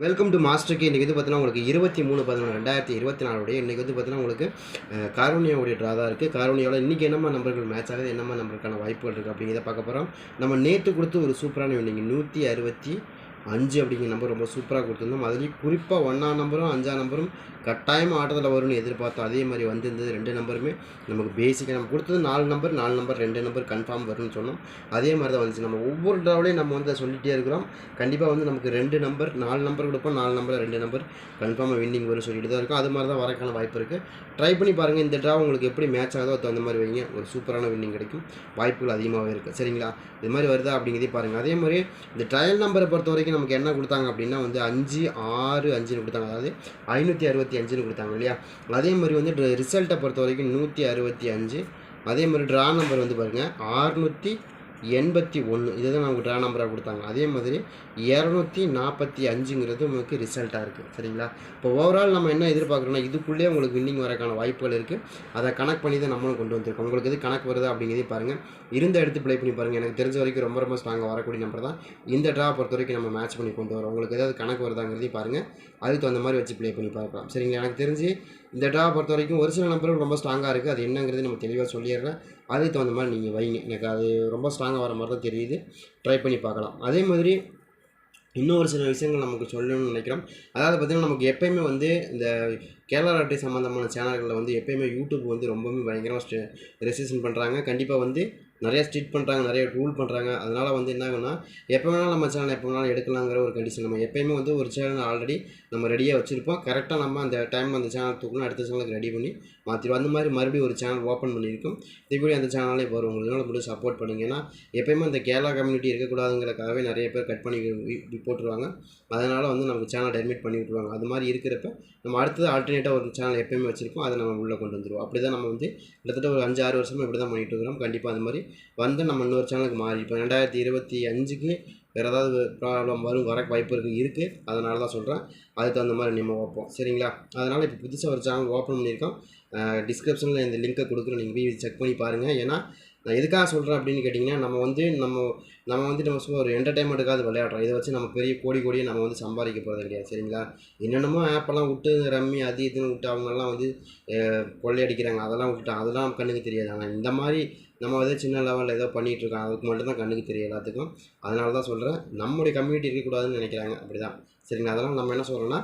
Welcome to மாஸ்டருக்கு இன்றைக்கி வந்து பார்த்தீங்கன்னா உங்களுக்கு இருபத்தி மூணு பதினொன்று ரெண்டாயிரத்தி இருபத்தி நாலுடைய இன்றைக்கி வந்து பார்த்தீங்கன்னா உங்களுக்கு அஹ், காரோனியாவுடைய ட்ரா தான் இருக்குது காரோனியாவில் இன்றைக்கி என்னம்மா நம்பர்கள் மேட்ச் ஆகுது என்னம்மா நம்பருக்கான வாய்ப்புகள் இருக்குது அப்படிங்கிறத பார்க்க போகிறோம் நம்ம நேற்று கொடுத்து ஒரு சூப்பரான வின்னிங் நூற்றி அறுபத்தி அஞ்சு அப்படிங்கிற நம்பர் ரொம்ப சூப்பராக கொடுத்துருந்தோம். அதுலேயும் குறிப்பாக ஒன்றாம் நம்பரும் அஞ்சாம் நம்பரும் கட்டாயமாக ஆட்டத்தில் வரும்னு எதிர்பார்த்தோம். அதே மாதிரி வந்திருந்தது ரெண்டு நம்பருமே நமக்கு பேசிக்காக நம்ம கொடுத்தது நாலு நம்பர் நாலு நம்பர் ரெண்டு நம்பர் கன்ஃபார்ம் வரும்னு சொன்னோம். அதே மாதிரி தான் வந்துச்சு. நம்ம ஒவ்வொரு ட்ராவிலையும் நம்ம வந்து சொல்லிகிட்டே இருக்கிறோம். கண்டிப்பாக வந்து நமக்கு ரெண்டு நம்பர் நாலு நம்பர் கொடுப்போம். நாலு நம்பர் ரெண்டு நம்பர் கன்ஃபார்மாக வின்னிங் வரும் சொல்லிட்டு தான் இருக்கும். அது மாதிரி தான் வரக்கான வாய்ப்பு இருக்குது ட்ரை பண்ணி பாருங்கள் இந்த ட்ரா உங்களுக்கு எப்படி மேட்ச் ஆகுதோ அது மாதிரி வைங்க. ஒரு சூப்பரான வின்னிங் கிடைக்கும். வாய்ப்புகள் அதிகமாகவே இருக்குது சரிங்களா? இது மாதிரி வருதா அப்படிங்கிறதே பாருங்கள் அதே மாதிரி இந்த ட்ரையல் நம்பரை பொறுத்த வரைக்கும் நமக்கு என்ன கொடுத்தாங்க அப்படின்னா வந்து அஞ்சு ஆறு அஞ்சுன்னு கொடுத்தாங்க. அதாவது ஐநூற்றி அறுபத்தி அஞ்சுன்னு கொடுத்தாங்க இல்லையா? அதே மாதிரி வந்து ரிசல்ட்டை பொறுத்த வரைக்கும் நூற்றி அறுபத்தி அஞ்சு. அதே மாதிரி ட்ரா நம்பர் வந்து பாருங்கள் ஆறுநூற்றி எண்பத்தி ஒன்று இதுதான் நமக்கு ட்ரா நம்பராக கொடுத்தாங்க. அதே மாதிரி இரநூத்தி நாற்பத்தி அஞ்சுங்கிறது உங்களுக்கு ரிசல்ட்டாக இருக்குது சரிங்களா? இப்போ ஓவரால் நம்ம என்ன எதிர்பார்க்குறோம்னா இதுக்குள்ளே உங்களுக்கு வின்னிங் வரக்கான வாய்ப்புகள் இருக்குது அதை கணக்கு பண்ணி தான் நம்மளும் கொண்டு வந்திருக்கோம். உங்களுக்கு எது கணக்கு வருதா அப்படிங்கிறதே பாருங்கள் இருந்த எடுத்து ப்ளே பண்ணி பாருங்கள் எனக்கு தெரிஞ்ச வரைக்கும் ரொம்ப ரொம்ப ஸ்ட்ராங்காக வரக்கூடிய நம்பர் தான். இந்த ட்ரா பொறுத்த வரைக்கும் நம்ம மேட்ச் பண்ணி கொண்டு வரோம். உங்களுக்கு ஏதாவது கணக்கு வருதாங்கிறதையும் பாருங்கள் அதுக்கு தகுந்த மாதிரி வச்சு ப்ளே பண்ணி பார்க்கலாம். சரிங்களா? எனக்கு தெரிஞ்சு இந்த ட்ரா பொறுத்த வரைக்கும் ஒரு சில நம்பர்கள் ரொம்ப ஸ்ட்ராங்காக இருக்குது அது என்னங்கிறது நம்ம தெளிவாக சொல்லிடுறேன். அதுக்கு தகுந்த மாதிரி நீங்கள் வைங்க. எனக்கு அது ரொம்ப ஸ்ட்ராங்காக வர மாதிரி தான் தெரியுது. ட்ரை பண்ணி பார்க்கலாம். அதே மாதிரி இன்னும் ஒரு சில விஷயங்கள் நமக்கு சொல்லணும்னு நினைக்கிறோம். அதாவது பார்த்திங்கன்னா நமக்கு எப்போயுமே வந்து இந்த கேரளா ராட்டை சம்மந்தமான சேனல்களில் வந்து எப்பயுமே யூடியூப் வந்து ரொம்பவுமே பயங்கரமாக ரெசிஷன் பண்ணுறாங்க கண்டிப்பாக வந்து நிறைய ஸ்ட்ரிட் பண்ணுறாங்க நிறைய ரூல் பண்ணுறாங்க அதனால் வந்து என்ன எப்போ வேணாலும் நம்ம சேனல் எப்போ வேணாலும் எடுக்கலாங்கிற ஒரு கண்டிஷன் நம்ம எப்பயுமே வந்து ஒரு சேனல் ஆல்ரெடி நம்ம ரெடியாக வச்சுருப்போம். கரெக்டாக நம்ம அந்த டைம் அந்த சேனல் தூக்கணும் அடுத்த சேனலுக்கு ரெடி பண்ணி மாற்றிடுவோம் அந்த மாதிரி மறுபடியும் ஒரு சேனல் ஓப்பன் பண்ணியிருக்கோம். திருப்பி அந்த சேனலே வரும். உங்களுக்கு மட்டும் சப்போர்ட் பண்ணுங்க. ஏன்னா எப்பயுமே அந்த கேரளா கம்யூனிட்டி இருக்கக்கூடாதுங்கிறக்காகவே நிறைய பேர் கட் பண்ணி போட்டுருவாங்க. அதனால் வந்து நமக்கு சேனல் டெர்மிட் பண்ணி விட்ருவாங்க அது மாதிரி இருக்கிறப்ப நம்ம அடுத்தது ஆல்டர்னேட்டாக ஒரு சேனல் எப்போயுமே வச்சுருக்கோம். அதை நம்ம உள்ளே கொண்டு வந்துடுவோம் அப்படி தான் நம்ம வந்து கிட்டத்தட்ட ஒரு அஞ்சு ஆறு வருஷமாக இப்படி தான் பண்ணிட்டு இருக்கிறோம். கண்டிப்பாக அது மாதிரி வந்து நம்ம இன்னொரு சேனலுக்கு மாறி. இப்போ ரெண்டாயிரத்தி இருபத்தி அஞ்சுக்கு வேறு ஏதாவது ப்ராப்ளம் வரும் வர வாய்ப்பு இருக்குது இருக்குது அதனால தான் சொல்கிறேன் அதுக்கு தகுந்த மாதிரி நம்ம வைப்போம் சரிங்களா? அதனால் இப்போ புதுசாக ஒரு சேனல் ஓப்பன் பண்ணியிருக்கோம். டிஸ்கிரிப்ஷனில் இந்த லிங்க்கை கொடுக்குற நீங்கள் போய் செக் பண்ணி பாருங்கள் ஏன்னா நான் எதுக்காக சொல்கிறேன் அப்படின்னு கேட்டிங்கன்னா நம்ம வந்து நம்ம நம்ம வந்து நம்ம சும்மா ஒரு என்டர்டைன்மெண்ட்டுக்காக விளையாடுறோம். இதை வச்சு நம்ம பெரிய கோடி கோடியை நம்ம வந்து சம்பாதிக்க போகிறது கிடையாது சரிங்களா? என்னென்னமோ ஆப்பெல்லாம் விட்டு ரம்மி அது இதுன்னு விட்டு அவங்கெல்லாம் வந்து கொள்ளையடிக்கிறாங்க அதெல்லாம் விட்டுட்டா அதெல்லாம் கண்ணுக்கு தெரியாது. ஆனால் இந்த மாதிரி நம்ம ஏதோ சின்ன லெவலில் ஏதோ பண்ணிகிட்ருக்கோம் அதுக்கு மட்டும்தான் கண்ணுக்கு தெரியும் எல்லாத்துக்கும். அதனால தான் சொல்கிறேன் நம்முடைய கம்யூனிட்டி இருக்கக்கூடாதுன்னு நினைக்கிறாங்க. அப்படி தான் சரிங்களா? அதெல்லாம் நம்ம என்ன சொல்கிறோன்னா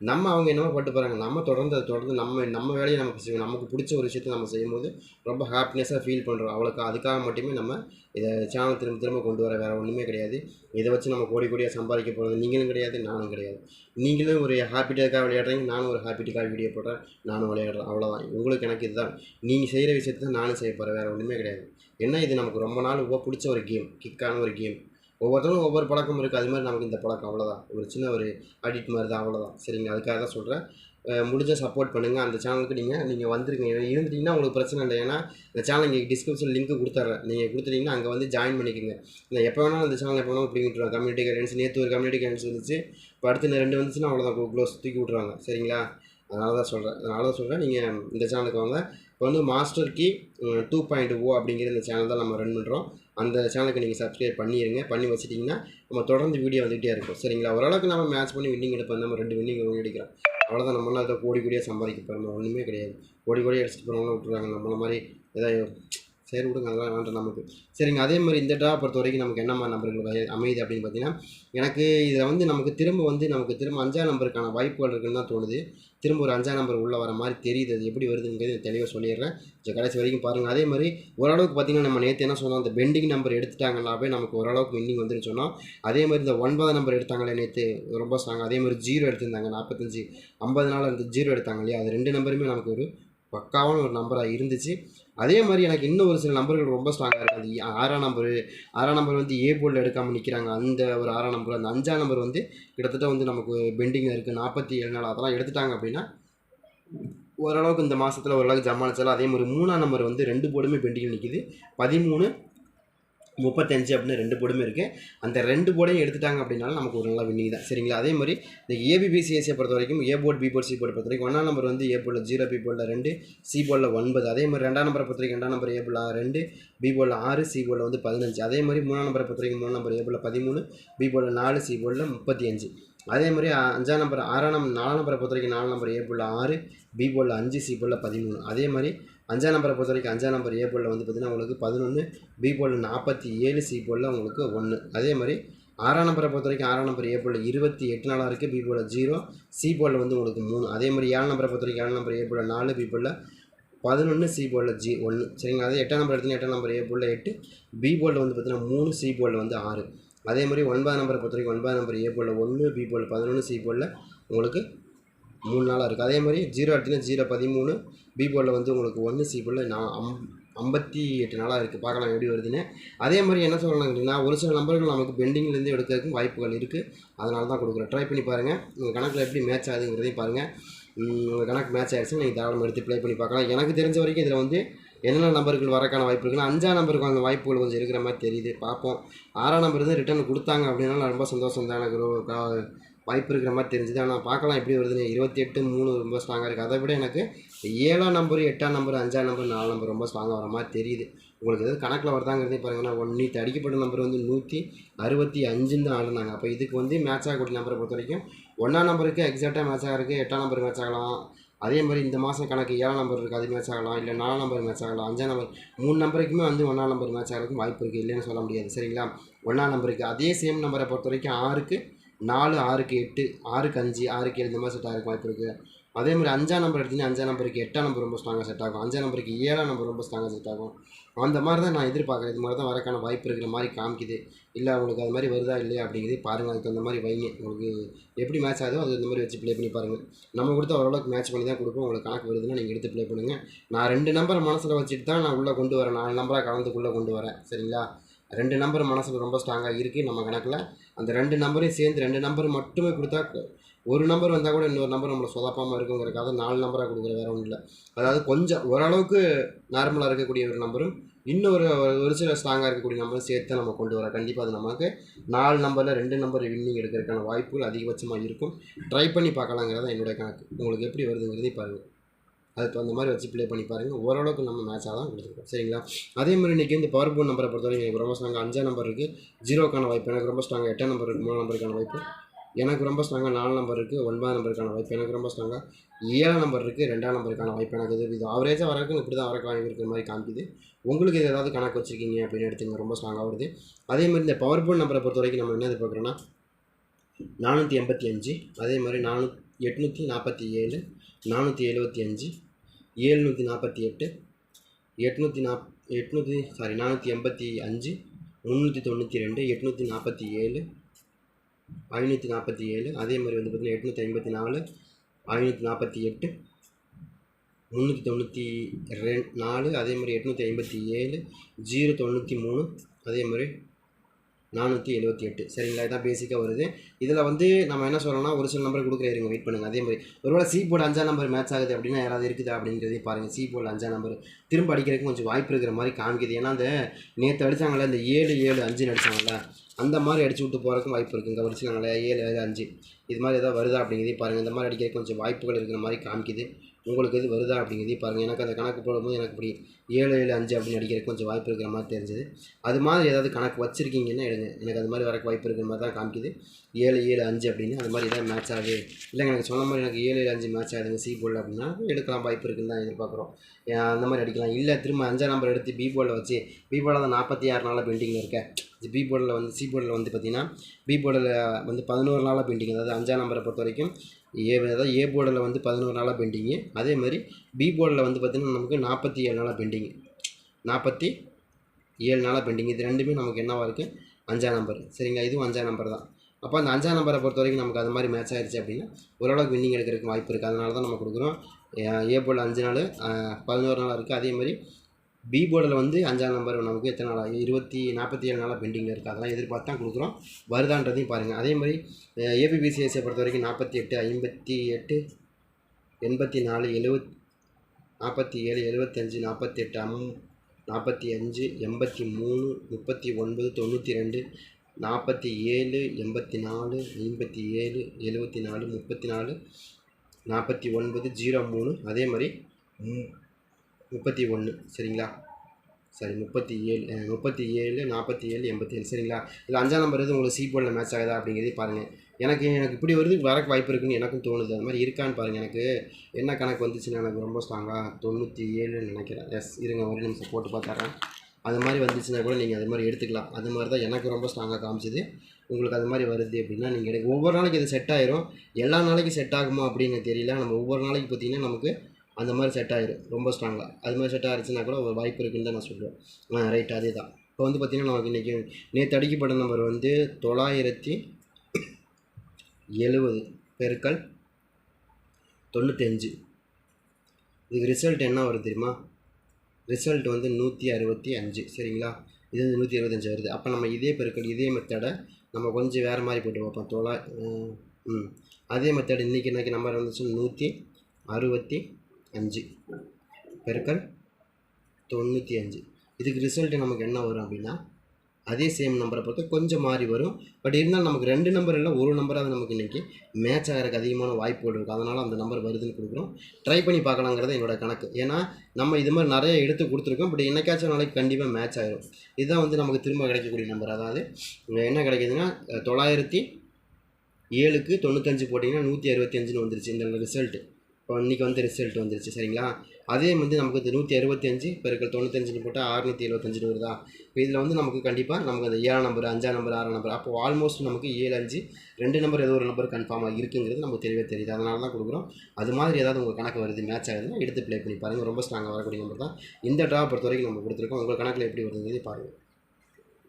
நம்ம அவங்க என்னமோ பட்டு போகிறாங்க நம்ம தொடர்ந்து அதை தொடர்ந்து நம்ம நம்ம வேலையை நமக்கு செய்வோம். நமக்கு பிடிச்ச ஒரு விஷயத்தை நம்ம செய்யும்போது ரொம்ப ஹாப்பினஸாக ஃபீல் பண்ணுறோம் அவ்வளோக்கு அதுக்காக மட்டுமே நம்ம இதை சேனல் திரும்ப திரும்ப கொண்டு வர வேறு ஒன்றுமே கிடையாது. இதை வச்சு நம்ம கோடி கோடியாக சம்பாதிக்க போகிறது நீங்களும் கிடையாது நானும் கிடையாது. நீங்களும் ஒரு ஹாப்பிட்டுக்காக விளையாடுறீங்க நானும் ஒரு ஹாப்பிட்டுக்காக வீடியோ போடுறேன் நானும் விளையாடுறேன். அவ்வளோதான் உங்களுக்கு எனக்கு இதுதான். நீங்கள் செய்கிற விஷயத்தை தான் நானும் செய்ய போகிறேன் வேறு ஒன்றுமே கிடையாது. ஏன்னா இது? நமக்கு ரொம்ப நாள் ரொம்ப பிடிச்ச ஒரு கேம் கிக்கான ஒரு கேம் ஒவ்வொருத்தரும் ஒவ்வொரு பழக்கம் இருக்குது அது மாதிரி நமக்கு இந்த பழக்கம் அவ்வளோதான் ஒரு சின்ன ஒரு ஆடிட் மாதிரி தான் அவ்வளோதான் சரிங்க அதுக்காக தான் சொல்கிறேன் முடிஞ்ச சப்போர்ட் பண்ணுங்கள் அந்த சேனலுக்கு நீங்கள் நீங்கள் வந்துருங்க. இருந்துட்டீங்கன்னா உங்களுக்கு பிரச்சனை இல்லை. ஏன்னா இந்த சேனல் இங்கே டிஸ்கிரிப்ஷன் லிங்க் கொடுத்துட்றேன் நீங்கள் கொடுத்துட்டீங்கன்னா அங்கே வந்து ஜாயின் பண்ணிக்கோங்க. இல்லை எப்போ வேணாலும் அந்த சேனல் எப்போ வேணாலும் இப்படி விட்டுருவாங்க கம்யூனிட்டி கைடன்ஸ் நேற்று ஒரு கம்யூனிட்டி கைடன்ஸ் வந்துச்சு. இப்போ அடுத்து ரெண்டு வந்துச்சுன்னா அவ்வளோதான் க்ளோஸ் தூக்கி விட்ருவாங்க சரிங்களா? அதனால தான் சொல்கிறேன் அதனால தான் சொல்கிறேன் நீங்கள் இந்த சேனலுக்கு வாங்க. இப்போ வந்து master key two point O அப்படிங்கிற இந்த சேனல் தான் நம்ம ரன் பண்ணுறோம் அந்த சேனலுக்கு நீங்கள் சப்ஸ்கிரைப் பண்ணிடுங்க பண்ணி வச்சிட்டிங்கன்னா நம்ம தொடர்ந்து வீடியோ வந்துகிட்டே இருக்கும். சரிங்களா? ஓரளவுக்கு நம்ம மேட்ச் பண்ணி வின்னிங் எடுப்போம். நம்ம ரெண்டு வின்னிங் அடிக்கிறோம். அவ்வளோதான் நம்மளால் அதை கோடி கோடியாக சம்பாதிக்க போகிறோம் ஒன்றுமே கிடையாது. கோடி கோடியாக அடிச்சுட்டு போகிறவங்களும் விட்டுறாங்க. நம்மள மாதிரி ஏதாவது சரி விடுங்க அதெல்லாம் வேண்டாம் நமக்கு. சரிங்க அதே மாதிரி இந்த ட்ரா பொறுத்த வரைக்கும் நமக்கு என்ன மாதிரி நம்பர்கள் அமையுது அப்படின்னு பார்த்தீங்கன்னா எனக்கு இதில் வந்து நமக்கு திரும்ப வந்து நமக்கு திரும்ப அஞ்சாம் நம்பருக்கான வாய்ப்புகள் இருக்குன்னு தான் தோணுது. திரும்ப ஒரு அஞ்சாம் நம்பர் உள்ளே வர மாதிரி தெரியுது. அது எப்படி வருதுங்கிறது தெளிவாக சொல்லிடுறேன். கடைசி வரைக்கும் பாருங்கள் அதே மாதிரி ஓரளவுக்கு பார்த்தீங்கன்னா நம்ம நேற்று என்ன சொன்னோம்? அந்த பெண்டிங் நம்பர் எடுத்துட்டாங்கனாவே நமக்கு ஓரளவுக்கு வின்னிங் வந்துன்னு சொன்னோம். அதே மாதிரி இந்த ஒன்பதாம் நம்பர் எடுத்தாங்களே நேற்று ரொம்ப ஸ்ட்ராங் அதே மாதிரி ஜீரோ எடுத்திருந்தாங்க நாற்பத்தஞ்சு. ஐம்பது நாள் அந்த ஜீரோ எடுத்தாங்க இல்லையா? அது ரெண்டு நம்பருமே நமக்கு ஒரு பக்காவான ஒரு நம்பராக இருந்துச்சு. அதே மாதிரி எனக்கு இன்னும் ஒரு சில நம்பர்கள் ரொம்ப ஸ்ட்ராங்காக இருக்குது அது ஆறாம் நம்பரு ஆறாம் நம்பர் வந்து ஏ போர்டில் எடுக்காமல் நிற்கிறாங்க அந்த ஒரு ஆறாம் நம்பர் அந்த அஞ்சாம் நம்பர் வந்து கிட்டத்தட்ட வந்து நமக்கு பெண்டிங்கில் இருக்குது நாற்பத்தி ஏழு நாள் அதெல்லாம் எடுத்துட்டாங்க அப்படின்னா ஓரளவுக்கு இந்த மாதத்தில் ஓரளவுக்கு ஜமானிச்சாலும் அதே மாதிரி மூணாம் நம்பர் வந்து ரெண்டு போர்டுமே பெண்டிங்கில் நிற்கிது பதிமூணு முப்பத்தஞ்சு அப்படின்னு ரெண்டு போர்டுமே இருக்குது அந்த ரெண்டு போர்டையும் எடுத்துட்டாங்க அப்படின்னாலும் நமக்கு ஒரு நல்ல வின்னிங் தான். சரிங்களா? அதே மாதிரி இந்த ஏபிபிசிஎஸ்சியை பொறுத்த வரைக்கும் A board B board C board பொறுத்த வரைக்கும் ஒன்றாம் நம்பர் வந்து ஏ போர்டில் ஜீரோ பி போர்டில் ரெண்டு சி போர்டில் ஒன்பது. அதே மாதிரி ரெண்டாம் நம்பரை பொறுத்த வரைக்கும் ரெண்டாம் நம்பர் ஏ போர்டில் ரெண்டு பி போர்டில் ஆறு சி போர்டில் வந்து பதினஞ்சு. அதே மாதிரி மூணாம் நம்பரை பொறுத்த வரைக்கும் மூணாம் நம்பர் ஏ போர்டில் பதிமூணு பி போர்டில் நாலு சி போர்டில் முப்பத்தி அஞ்சு அதே மாதிரி அஞ்சாம் நம்பர் ஆறாம் நம்பர் நாலாம் நம்பரை பொறுத்த வரைக்கும் நாலு நம்பர் ஏ போர்டில் ஆறு பி போர்டில் அஞ்சு சி போர்டில் பதிமூணு. அதே மாதிரி அஞ்சாம் நம்பரை பொறுத்த வரைக்கும் அஞ்சாம் நம்பர் ஏ போலில் வந்து பார்த்திங்கன்னா உங்களுக்கு பதினொன்று பி போலில் நாற்பத்தி ஏழு சி போலில் உங்களுக்கு ஒன்று அதே மாதிரி ஆறாம் நம்பரை பொறுத்த வரைக்கும் ஆறாம் நம்பர் ஏ போலில் இருபத்தி எட்டு நாளாக இருக்குது பி போலில் ஜீரோ சி போலில் வந்து உங்களுக்கு மூணு. அதே மாதிரி ஏழு நம்பரை பொறுத்த வரைக்கும் ஏழாம் நம்பர் ஏ போலில் நாலு பி போலில் பதினொன்று சி போலில் ஜி ஒன்று சரிங்களா? அதே எட்டாம் நம்பர் எடுத்தீங்கன்னா எட்டாம் நம்பர் ஏ போலில் எட்டு பி போலில் வந்து பார்த்தீங்கன்னா மூணு சி போலில் வந்து ஆறு. அதே மாதிரி ஒன்பதாம் நம்பரை பொறுத்த வரைக்கும் ஒன்பதாம் நம்பர் ஏ போலில் ஒன்று பி போலில் பதினொன்று சி போலில் உங்களுக்கு மூணு நாளாக இருக்குது அதே மாதிரி ஜீரோ எடுத்தீங்கன்னா ஜீரோ பதிமூணு பி போர்டில் வந்து உங்களுக்கு ஒன்று சி போர்டில் நான் அம் ஐம்பத்தி எட்டு நாளாக இருக்குது பார்க்கலாம் எப்படி வருதுன்னு. அதே மாதிரி என்ன சொல்லலாம் அப்படின்னா ஒரு சில நம்பர்கள் நமக்கு பெண்டிங்லேருந்து எடுக்கிறதுக்கும் வாய்ப்புகள் இருக்குது அதனால தான் கொடுக்குறோம். ட்ரை பண்ணி பாருங்கள் உங்கள் கணக்கில் எப்படி மேட்ச் ஆகுதுங்கிறதையும் பாருங்கள் உங்கள் கணக்கு மேட்ச் ஆகிடுச்சு நீங்கள் தாராளமாக எடுத்து ப்ளே பண்ணி பார்க்கலாம். எனக்கு தெரிஞ்ச வரைக்கும் இதில் வந்து என்னென்ன நம்பர்கள் வரக்கான வாய்ப்பு இருக்குன்னா அஞ்சாம் நம்பருக்கு அந்த வாய்ப்புகள் கொஞ்சம் இருக்கிற மாதிரி தெரியுது. பார்ப்போம். ஆறாம் நம்பர் வந்து ரிட்டர்ன் கொடுத்தாங்க அப்படின்னா ரொம்ப சந்தோஷம் தான் எனக்கு வாய்ப்பு இருக்கிற மாதிரி தெரிஞ்சுது. ஆனால் பார்க்கலாம் எப்படி வருதுன்னு. இருபத்தி எட்டு மூணு ரொம்ப ஸ்ட்ராங்காக இருக்குது அதை விட எனக்கு ஏழாம் நம்பர் எட்டாம் நம்பர் அஞ்சாம் நம்பர் நாலாம் நம்பர் ரொம்ப ஸ்ட்ராங்காக வர மாதிரி தெரியுது. உங்களுக்கு எதாவது கணக்கில் வருதாங்கிறதே பாருங்கன்னா ஒன் நீட் அடிக்கப்பட்ட நம்பர் வந்து நூற்றி அறுபத்தி அஞ்சுன்னு தான் ஆடுனாங்க அப்போ இதுக்கு வந்து மேட்ச் ஆகக்கூடிய நம்பரை பொறுத்த வரைக்கும் ஒன்றாம் நம்பருக்கு எக்ஸாக்டாக மேட்ச் ஆகிருக்கு எட்டாம் நம்பர் மேட்ச் ஆகலாம். அதே மாதிரி இந்த மாதம் கணக்கு ஏழாம் நம்பர் இருக்குது அது மேட்ச் ஆகலாம். இல்லை நாலாம் நம்பர் மேட்ச் ஆகலாம். அஞ்சாம் நம்பர் மூணு நம்பருக்குமே வந்து ஒன்றாம் நம்பர் மேட்ச் ஆகிறதுக்கு வாய்ப்பு இருக்குது இல்லைன்னு சொல்ல முடியாது. சரிங்களா? ஒன்றாம் நம்பருக்கு அதே சேம் நம்பரை பொறுத்த வரைக்கும் ஆறுக்கு நாலு ஆறுக்கு எட்டு ஆறுக்கு அஞ்சு ஆறுக்கு ஏழு இந்த மாதிரி செட் ஆகிறதுக்கு வாய்ப்பு இருக்குது அதே மாதிரி அஞ்சாம் நம்பர் எடுத்தீங்கன்னா அஞ்சாம் நம்பருக்கு எட்டாம் நம்பர் ரொம்ப ஸ்ட்ராங்காக செட் ஆகும். அஞ்சாம் நம்பருக்கு ஏழாம் நம்பர் ரொம்ப ஸ்ட்ராங்காக செட் ஆகும். அந்த மாதிரி தான் நான் எதிர்பார்க்குறேன். இது மாதிரி தான் வரக்கான வாய்ப்பு இருக்கிற மாதிரி காமிக்குது. இல்லை உங்களுக்கு அது மாதிரி வருதா இல்லையா அப்படிங்கிறது பாருங்கள் அதுக்கு தகுந்த மாதிரி வைங்க. உங்களுக்கு எப்படி மேட்ச் ஆகுதோ அது இந்த மாதிரி வச்சு ப்ளே பண்ணி பாருங்கள் நம்ம கொடுத்த ஓரளவுக்கு மேட்ச் பண்ணி தான் கொடுப்போம். உங்களுக்கு கணக்கு வருதுன்னா நீங்கள் எடுத்து ப்ளே பண்ணுங்கள் நான் ரெண்டு நம்பர் மனசில் வச்சுட்டு தான் நான் உள்ளே கொண்டு வரேன். நாலு நம்பராக கலந்துக்குள்ளே கொண்டு வரேன். சரிங்களா? ரெண்டு நம்பர் மனசில் ரொம்ப ஸ்ட்ராங்காக இருக்குது நம்ம கணக்கில். அந்த ரெண்டு நம்பரையும் சேர்ந்து ரெண்டு நம்பர் மட்டுமே கொடுத்தா ஒரு நம்பர் வந்தால் கூட இன்னொரு நம்பர் நம்மளை சொதப்பாமல் இருக்குங்கிறக்காக நாலு நம்பராக கொடுக்குற வேற ஒன்றும் இல்லை. அதாவது கொஞ்சம் ஓரளவுக்கு நார்மலாக இருக்கக்கூடிய ஒரு நம்பரும் இன்னொரு ஒரு சில ஸ்ட்ராங்காக இருக்கக்கூடிய நம்பரும் சேர்த்து நம்ம கொண்டு வரோம் கண்டிப்பாக அது நமக்கு நாலு நம்பரில் ரெண்டு நம்பர் வின்னிங் எடுக்கிறதுக்கான வாய்ப்புகள் அதிகபட்சமாக இருக்கும். ட்ரை பண்ணி பார்க்கலாங்கிறத என்னுடைய கணக்கு. உங்களுக்கு எப்படி வருதுங்கிறதையும் பாருங்கள் அதுக்கு தகுந்த மாதிரி வச்சு ப்ளே பண்ணி பாருங்கள் ஓரளவுக்கு நம்ம மேட்சாக தான் கொடுத்துருக்கோம். சரிங்களா? அதே மாதிரி இன்றைக்கி வந்து பவர் போன் நம்பரை பொறுத்தவரைக்கும் எனக்கு ரொம்ப ஸ்ட்ராங்காக அஞ்சாம் நம்பர் இருக்குது ஜீரோக்கான வாய்ப்பு எனக்கு ரொம்ப ஸ்ட்ராங்காக எட்டாம் நம்பர் இருக்குது மூணு நம்பருக்கான வாய்ப்பு. எனக்கு ரொம்ப ஸ்ட்ராங்காக நாலு நம்பர் இருக்குது ஒன்பதாம் நம்பருக்கான வாய்ப்பு எனக்கு ரொம்ப ஸ்ட்ராங்காக ஏழாம் நம்பர் இருக்குது ரெண்டாம் நம்பருக்கான வாய்ப்பு எனக்கு இது இது ஆவரேஜாக வரக்கு இப்படி தான் வரக்கு வாய்ப்பு இருக்கிற மாதிரி காமிக்குது. உங்களுக்கு இது ஏதாவது கணக்கு வச்சுருக்கீங்க அப்படின்னு எடுத்துங்க ரொம்ப ஸ்ட்ராங்காக வருது. அதே மாதிரி இந்த பவர் போன் நம்பரை பொறுத்த வரைக்கும் நம்ம என்ன எதிர்பார்க்குறோன்னா நானூற்றி எண்பத்தி அஞ்சு அதே மாதிரி நானூ எட்நூற்றி நாற்பத்தி ஏழு நானூற்றி எழுபத்தி அஞ்சு ஏழ்நூற்றி நாற்பத்தி எட்டு எட்நூற்றி நாப் எட்நூற்றி சாரி நானூற்றி எண்பத்தி அஞ்சு முந்நூற்றி தொண்ணூற்றி ரெண்டு எட்நூற்றி நாற்பத்தி ஏழு ஐநூற்றி நாற்பத்தி ஏழு அதே மாதிரி வந்து பார்த்திங்கன்னா எட்நூற்றி ஐம்பத்தி நாலு ஐநூற்றி நாற்பத்தி எட்டு முந்நூற்றி தொண்ணூற்றி ரெண் நாலு அதே மாதிரி எட்நூற்றி ஐம்பத்தி ஏழு ஜீரோ தொண்ணூற்றி மூணு அதே மாதிரி நானூற்றி எழுபத்தி எட்டு. சரிங்களா? இதான் பேசிக்காக வருது. இதில் வந்து நம்ம என்ன சொல்லணும்னா ஒரு சில நம்பர் கொடுக்குறீங்க வெயிட் பண்ணுங்கள் அதே மாதிரி ஒருவேளை சி போர்டு அஞ்சாம் நம்பர் மேட்ச் ஆகுது அப்படின்னா யாராவது இருக்குதா அப்படிங்கிறதையும் பாருங்கள் சி போர்டு அஞ்சாம் நம்பர் திரும்ப அடிக்கிறதுக்கு கொஞ்சம் வாய்ப்பு இருக்கிற மாதிரி காமிக்குது. ஏன்னா அந்த நேற்று அடித்தாங்கல்ல இந்த ஏழு ஏழு அஞ்சுன்னு அடித்தாங்கல்ல அந்த மாதிரி அடிச்சு விட்டு போகிறதுக்கும் வாய்ப்பு இருக்குங்க. வரிசைங்களே ஏழு ஏழு அஞ்சு. இது மாதிரி ஏதாவது வருதா அப்படிங்கிறதே பாருங்கள் இந்த மாதிரி அடிக்கிறதுக்கு கொஞ்சம் வாய்ப்புகள் இருக்கிற மாதிரி காமிக்குது. உங்களுக்கு இது வருதா அப்படிங்கிறதையும் பாருங்கள் எனக்கு அந்த கணக்கு போடும்போது எனக்கு இப்படி ஏழு ஏழு அஞ்சு அப்படின்னு அடிக்கிறதுக்கு கொஞ்சம் வாய்ப்பு இருக்கிற மாதிரி தெரிஞ்சது. அது மாதிரி ஏதாவது கணக்கு வச்சுருக்கீங்கன்னா எடுங்க. எனக்கு அது மாதிரி வரக்கு வாய்ப்பு இருக்கிற மாதிரி தான் காமிக்குது. ஏழு ஏழு அஞ்சு அப்படின்னு அது மாதிரி ஏதாவது மேட்ச் ஆகுது. இல்லைங்க எனக்கு சொன்ன மாதிரி எனக்கு ஏழு ஏழு அஞ்சு மேட்ச் ஆகுதுங்க. சி போர்டில் அப்படின்னா எடுக்கலாம் வாய்ப்பு இருக்குன்னு தான் எதிர்பார்க்குறோம். அந்த மாதிரி அடிக்கலாம். இல்லை திரும்ப அஞ்சாம் நம்பர் எடுத்து பி போர்டில் வச்சு பி போர்டில் தான் நாற்பத்தி ஆறு நாளாக பெயிண்டிங்கில் இருக்க பி போர்டில் வந்து சி போர்டில் வந்து பார்த்திங்கன்னா பி போர்டில் வந்து பதினோரு நாளாக பெயிண்டிங் அதாவது அஞ்சாம் நம்பரை பொறுத்த வரைக்கும் ஏ அதாவது ஏ போர்டில் வந்து பதினோரு நாளாக பெண்டிங்கு அதே மாதிரி பி போர்டில் வந்து பார்த்திங்கன்னா நமக்கு நாற்பத்தி ஏழு நாளாக பெண்டிங்கு நாற்பத்தி ஏழு நாளாக பெண்டிங் இது ரெண்டுமே நமக்கு என்னவாக இருக்குது அஞ்சாம் நம்பர் சரிங்க இதுவும் அஞ்சாம் நம்பர் தான். அப்போ அந்த அஞ்சாம் நம்பரை பொறுத்த வரைக்கும் நமக்கு அது மாதிரி மேட்ச் ஆயிடுச்சு அப்படின்னா ஓரளவுக்கு வின்னிங் எடுக்கிறதுக்கு வாய்ப்பு இருக்குது அதனால தான் நம்ம கொடுக்குறோம். ஏ- ஏ போர்டில் அஞ்சு நாள் பதினோரு நாளாக இருக்குது அதே மாதிரி பி போர்டில் வந்து அஞ்சாம் நம்பர் நமக்கு எத்தனை நாளாக இருபத்தி நாற்பத்தி ஏழு நாளாக பெண்டிங்கில் இருக்குது அதெல்லாம் எதிர்பார்த்து தான் கொடுக்குறோம். வருதான்றதையும் பாருங்கள் அதே மாதிரி ஏபிபிசிஎஸ்சியை பொறுத்த வரைக்கும் நாற்பத்தி எட்டு ஐம்பத்தி எட்டு எண்பத்தி நாலு எழுவத் நாற்பத்தி ஏழு எழுபத்தஞ்சு நாற்பத்தெட்டு அம் நாற்பத்தி அஞ்சு எண்பத்தி மூணு முப்பத்தி ஒன்பது தொண்ணூற்றி ரெண்டு நாற்பத்தி ஏழு எண்பத்தி நாலு ஐம்பத்தி ஏழு எழுபத்தி நாலு முப்பத்தி நாலு நாற்பத்தி ஒன்பது ஜீரோ மூணு. அதே மாதிரி முப்பத்தி ஒன்று சரிங்களா? சரி முப்பத்தி ஏழு முப்பத்தி ஏழு நாற்பத்தி ஏழு எண்பத்தி ஏழு சரிங்களா? இல்லை அஞ்சாம் நம்பர் எது உங்களுக்கு சி போர்டில் மேட்ச் ஆகுதா அப்படிங்கிறதே பாருங்கள் எனக்கு எனக்கு இப்படி வருது வரக்கு வாய்ப்பு இருக்குன்னு எனக்கும் தோணுது. அது மாதிரி இருக்கான்னு பாருங்கள் எனக்கு. என்ன கணக்கு வந்துச்சுன்னா எனக்கு ரொம்ப ஸ்ட்ராங்காக தொண்ணூற்றி ஏழுன்னு நினைக்கிறேன். எஸ் இருங்க ஒரு நிமிஷம் போட்டு பார்த்துறேன். அது மாதிரி வந்துச்சுன்னா கூட நீங்கள் அது மாதிரி எடுத்துக்கலாம். அது மாதிரி தான் எனக்கு ரொம்ப ஸ்ட்ராங்காக காமிச்சிது. உங்களுக்கு அது மாதிரி வருது அப்படின்னா நீங்கள் எடுக்க ஒவ்வொரு நாளைக்கு இது செட் ஆயிரும். எல்லா நாளைக்கும் செட் ஆகுமா அப்படின்னு தெரியல. நம்ம ஒவ்வொரு நாளைக்கு பார்த்தீங்கன்னா நமக்கு அந்த மாதிரி செட் ஆயிரும் ரொம்ப ஸ்ட்ராங்காக அது மாதிரி செட் ஆகிடுச்சுன்னா கூட ஒரு வாய்ப்பு இருக்குன்னு தான் நான் சொல்லுவேன் ஆ ரைட் அதே தான் இப்போ வந்து பார்த்திங்கன்னா நமக்கு இன்றைக்கி நேற்று அடிக்கப்பட்ட நம்பர் வந்து தொள்ளாயிரத்தி எழுபது பெருக்கள் தொண்ணூத்தஞ்சு. இதுக்கு ரிசல்ட் என்ன வருது தெரியுமா? ரிசல்ட் வந்து நூற்றி அறுபத்தி அஞ்சு. சரிங்களா? இது வந்து நூற்றி அறுபத்தஞ்சு வருது. அப்போ நம்ம இதே பெருக்கள் இதே மெத்தடை நம்ம கொஞ்சம் வேறு மாதிரி போட்டு பார்ப்போம். தொள்ளா ம். அதே மெத்தட் இன்றைக்கி இன்றைக்கி நம்பர் வந்துச்சு நூற்றி அறுபத்தி அஞ்சு பெருக்கல் தொண்ணூற்றி அஞ்சு. இதுக்கு ரிசல்ட்டு நமக்கு என்ன வரும் அப்படின்னா அதே சேம் நம்பரை பொறுத்து கொஞ்சம் மாறி வரும். பட் இருந்தாலும் நமக்கு ரெண்டு நம்பர் இல்லை ஒரு நம்பராவது நமக்கு இன்றைக்கி மேட்ச் ஆகிறதுக்கு அதிகமான வாய்ப்புகள் இருக்குது அதனால் அந்த நம்பர் வருதுன்னு கொடுக்குறோம். ட்ரை பண்ணி பார்க்கலாங்கிறது என்னோட கணக்கு. ஏன்னா நம்ம இது மாதிரி நிறைய எடுத்து கொடுத்துருக்கோம். பட் என்னைக்காச்சும் நாளைக்கு கண்டிப்பாக மேட்ச் ஆகிடும் இதுதான் வந்து நமக்கு திரும்ப கிடைக்கக்கூடிய நம்பர் அதாவது என்ன கிடைக்குதுன்னா தொள்ளாயிரத்தி ஏழுக்கு தொண்ணூத்தஞ்சு போட்டிங்கன்னா நூற்றி அறுபத்தி அஞ்சுன்னு வந்துருச்சு இந்த ரிசல்ட்டு இப்போ இன்றைக்கி வந்து ரிசல்ட் வந்துருச்சு சரிங்களா? அதே வந்து நமக்கு இது நூற்றி அறுபத்தஞ்சு பெருக்கள் தொண்ணூத்தஞ்சுன்னு போட்டால் அறுநூற்றி எழுபத்தஞ்சுன்னு வருதா இப்போ இதில் வந்து நமக்கு கண்டிப்பாக நமக்கு அந்த ஏழாம் நம்பர் அஞ்சாம் நம்பர் ஆறாம் நம்பர் அப்போ ஆல்மோஸ்ட் நமக்கு ஏழு அஞ்சு ரெண்டு நம்பர் ஏதோ ஒரு நம்பர் கன்ஃபார்மாக இருக்குங்கிறது நமக்கு தெரியவே தெரியுது. அதனால தான் கொடுக்குறோம். அது மாதிரி ஏதாவது உங்கள் கணக்கு வருது மேட்ச் ஆகுதுன்னா எடுத்து ப்ளே பண்ணி பாருங்கள் ரொம்ப ஸ்ட்ராங்காக வரக்கூடிய நம்பர் தான். இந்த ட்ரா பொறுத்த வரைக்கும் நம்ம கொடுத்துருக்கோம். உங்கள் கணக்கில் எப்படி வருதுங்கிறது பாருங்கள்